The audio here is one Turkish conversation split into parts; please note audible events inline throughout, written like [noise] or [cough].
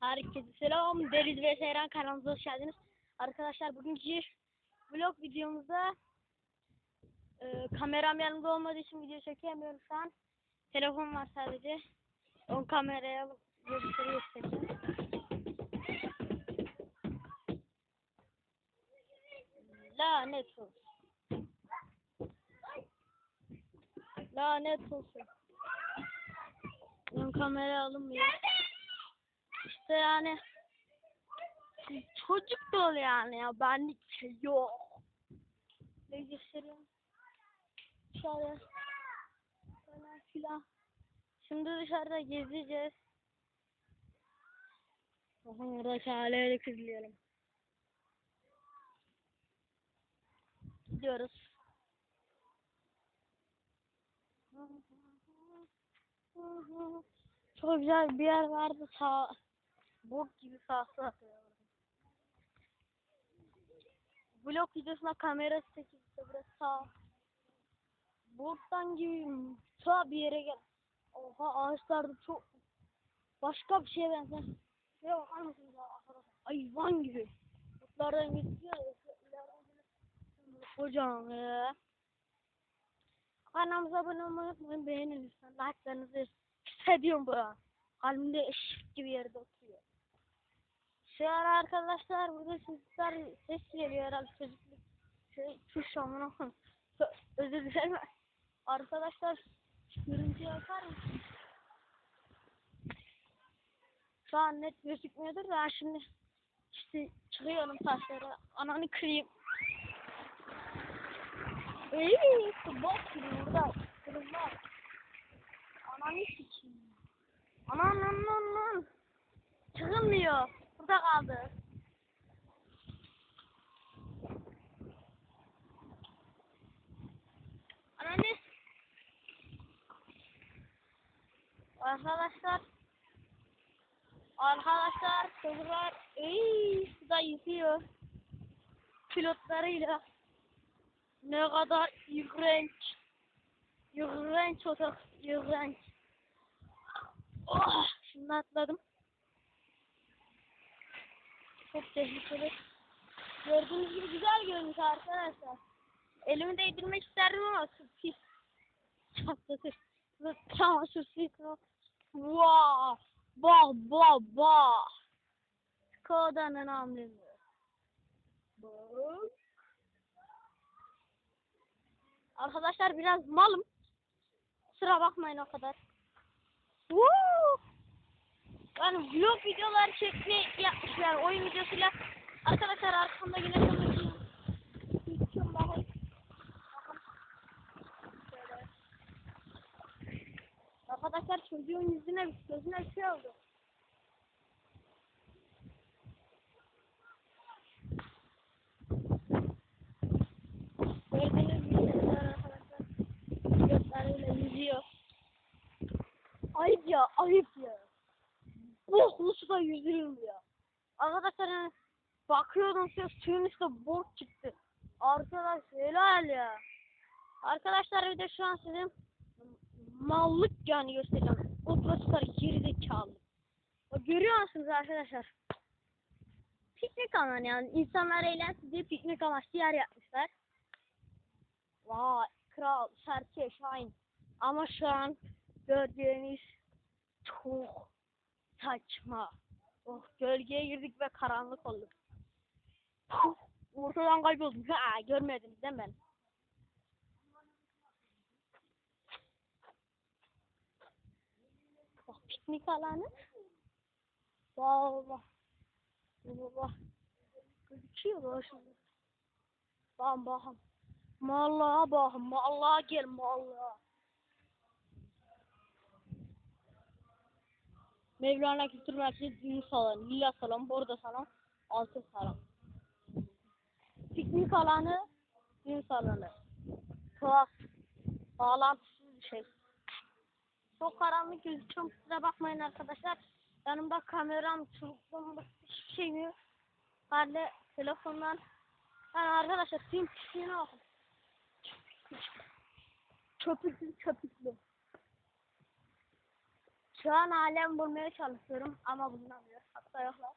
Herkese selam. Deniz ve Seyran kanalımıza hoş geldiniz. Arkadaşlar bugünkü vlog videomuzda e, kameram yanımda olmadığı için video çekemiyorum şu an. Telefon var sadece. On kameraya alıp gösteri göstereceğim. Lanet olsun. Lanet olsun. Ön kamera alınmıyor. İşte yani çocuk dolu yani ya benlik şey yok. Ne göstereyim? Dışarı falan filan. Şimdi dışarıda gezeceğiz. Bakın buradaki aileyle kızlayalım. Gidiyoruz. Çok güzel bir yer vardı sağ bok gibi sahası atıyor. Vlog videosuna kamera çekilse burası sağ. Boktan gibi sağ bir yere gel. Oha ağaçlar da çok başka bir şeye benzer. Şuraya bakar mısınız? Hayvan gibi. Botlardan geçiyor. Kocaman ya. Kanalımıza abone olmayı unutmayın. Beğenin lütfen. Like'larınızı hissediyorum bu. Kalbimde eşik gibi yerde oturuyor. Şu ara arkadaşlar burada çocuklar ses geliyor herhalde çocukluk. Şey, tuş amına Özür dilerim. Arkadaşlar görüntü yapar mısın? Şu an net gözükmüyordur ben şimdi işte çıkıyorum taşlara. Ananı kırayım. Eee, bok gibi burada. Kırılmaz. Ananı sikeyim. Anan anan anan. Çıkılmıyor. Burada kaldı. Ananı. Arkadaşlar. Arkadaşlar çocuklar ey suda yüzüyor. Pilotlarıyla. Ne kadar iğrenç. İğrenç otak. İğrenç. Oh, şimdi atladım. Çok tehlikeli. Gördüğünüz gibi güzel görünüş arkadaşlar. Elimi değdirmek isterdim ama su pis. Çatladı. Ve Çamaşır suyu. Vaa. Bah bah bah. Kodanın amblemi. Bak. Arkadaşlar biraz malım. Kusura bakmayın o kadar. Woo! Yani vlog videolar çekme yapmışlar oyun videosuyla. Arkadaşlar arkamda yine konuşuyorum. Arkadaşlar çocuğun yüzüne gözüne bir şey oldu. Ayıp ya, ayıp ya. Boklu suda yüzülmüyor. Arkadaşlar hani bakıyordum şu suyun üstünde bok çıktı. Arkadaş helal ya. Arkadaşlar bir de şu an sizin mallık yani göstereceğim. O dostlar gerizekalı. Görüyor musunuz arkadaşlar? Piknik alanı yani insanlar eğlensin diye piknik amaçlı yer yapmışlar. Vay kral, serçe, şahin. Ama şu an gördüğünüz çok saçma. Oh gölgeye girdik ve karanlık oldu. Puh, ortadan kayboldum. Ha, görmediniz değil mi? ben? Bak piknik alanı. Valla. Valla. Gözüküyor mu şimdi? Bakın bakın. Mallaha bakın. Mallaha gel mallaha. Mevlana Kültür Merkezi Düğün Salonu, Lila Salon, Bordo Salon, Altın Salon. Piknik alanı, düğün salonu. Tuhaf, bağlantısız bir şey. Çok karanlık gözüküyor, kusura bakmayın arkadaşlar. Yanımda kameram, çubukluğum, hiçbir şey yok. Halde telefondan. Yani arkadaşlar film pisliğine bakın. Köpüklü köpüklü. Şu an alem bulmaya çalışıyorum ama bulunamıyor. Dayaklar.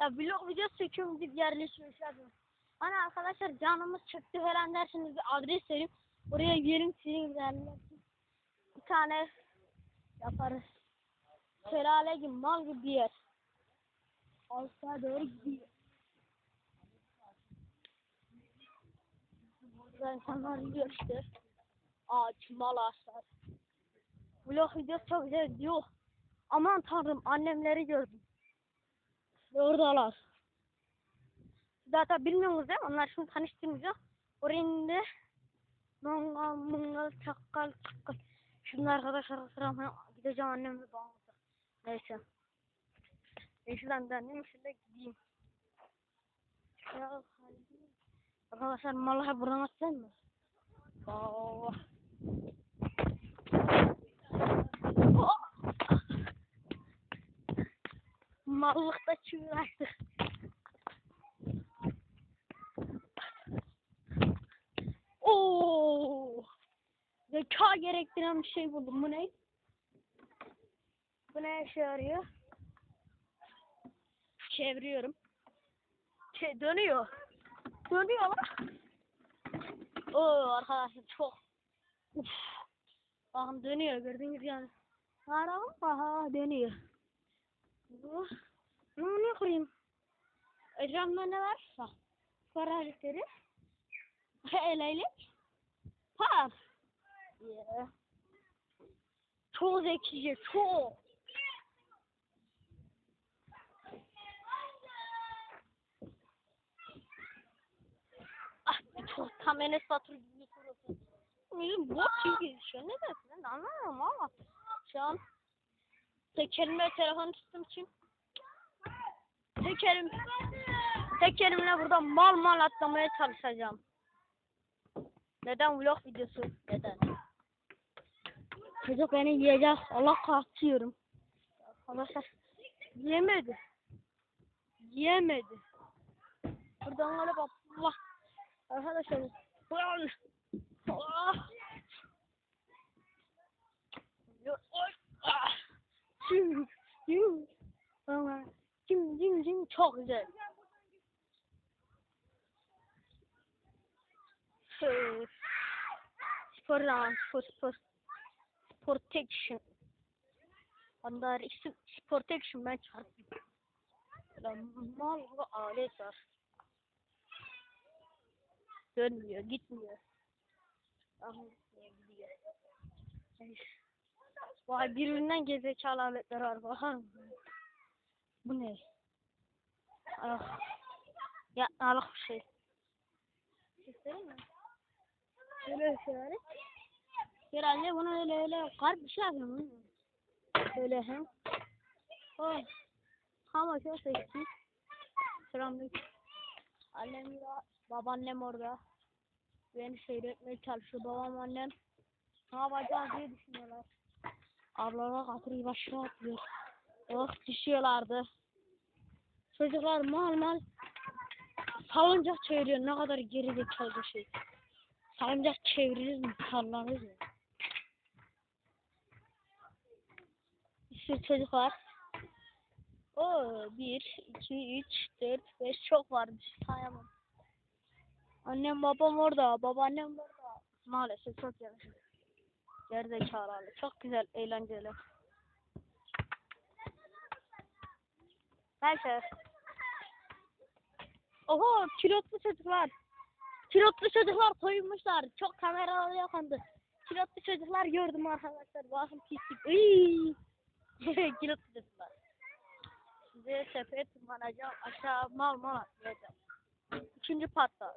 Ya vlog video çekiyorum deyip yerleşmiş yapıyorum. Hani arkadaşlar canımız çıktı falan derseniz bir adres vereyim. Oraya gelin sizin yerlersin. Bir tane yaparız. Şelale gibi mal gibi bir yer. Aşağı doğru gidiyor. Burada insanlar yiyor işte. Ağaçlar. Vlog videosu çok güzel gidiyor. Aman tanrım annemleri gördüm. Ve oradalar. Zaten bilmiyorsunuz değil mi? Onlar şimdi tanıştığımız yok. Oraya indi. Mangal, mangal, çakal, çakal. Şimdi arkadaşlar sıramaya gideceğim annemle bağımlıca. Neyse. Ben şuradan döneyim şurada gideyim. Ya, arkadaşlar malı buradan atsan mı? Oh. Mallıkta açtık. Oo! Zeka gerektiren bir şey buldum. Bu ne? Bu ne işe yarıyor? Çeviriyorum. Şey, dönüyor. Dönüyor lan. Oo arkadaşlar çok. Bakın dönüyor gördüğünüz yani. Arabam aha dönüyor. Bu. Ne ne koyayım? Ekranında ne var? Bak. Paracıkları. [laughs] Elelik. Par. Yeah. Çok zekice, çok. Ah, çok tam Enes Batur gibi. Bizim bot çünkü şu ne dersin? Anlamıyorum ama. Şu an tek elime telefon tuttuğum için tek elim tek elimle burada mal mal atlamaya çalışacağım. Neden vlog videosu? Neden? Çocuk beni yiyecek. Allah kahtıyorum. Arkadaşlar yemedi. Yemedi. Buradan bak. Allah. Arkadaşlar. Ulan. Ah. Ah. Cim, cim. Ama cim cim cim çok güzel. Şey, Spor lan spor spor. Protection. Onlar isim protection ben çarptım. Mal alet var. Dönmüyor, gitmiyor. Ah, gidiyor. Vay birbirinden gezekalı aletler var. Bakar? Bu ne? Ah. Ya alık bir şey. Göstereyim mi? Herhalde bunu öyle öyle kalp bir şey yapıyorum. Öyle hem. Oh. Ama çok seksi. Selamünaleyküm. Annem ya, babaannem orada. Beni seyretmeye çalışıyor. Babam annem ne yapacağız diye düşünüyorlar. Ablalar katırı başına atlıyor. Oh düşüyorlardı. Çocuklar mal mal salıncak çeviriyor. Ne kadar geri zekalı şey. Salıncak çevirir mi? Sallanır mı? Bir sürü çocuk var. Oo, bir, iki, üç, dört, beş çok varmış. Sayamam. Annem babam orada. Babaannem orada. Maalesef çok yanlış. Gerizekalı. Çok güzel, eğlenceli. Neyse. Oho, kilotlu çocuklar. Kilotlu çocuklar soyunmuşlar. Çok kameralı yakandı. Kilotlu çocuklar gördüm arkadaşlar. Bakın pislik. [laughs] Kilotlu çocuklar. Size sepet tırmanacağım. Aşağı mal mal atlayacağım. Üçüncü patta.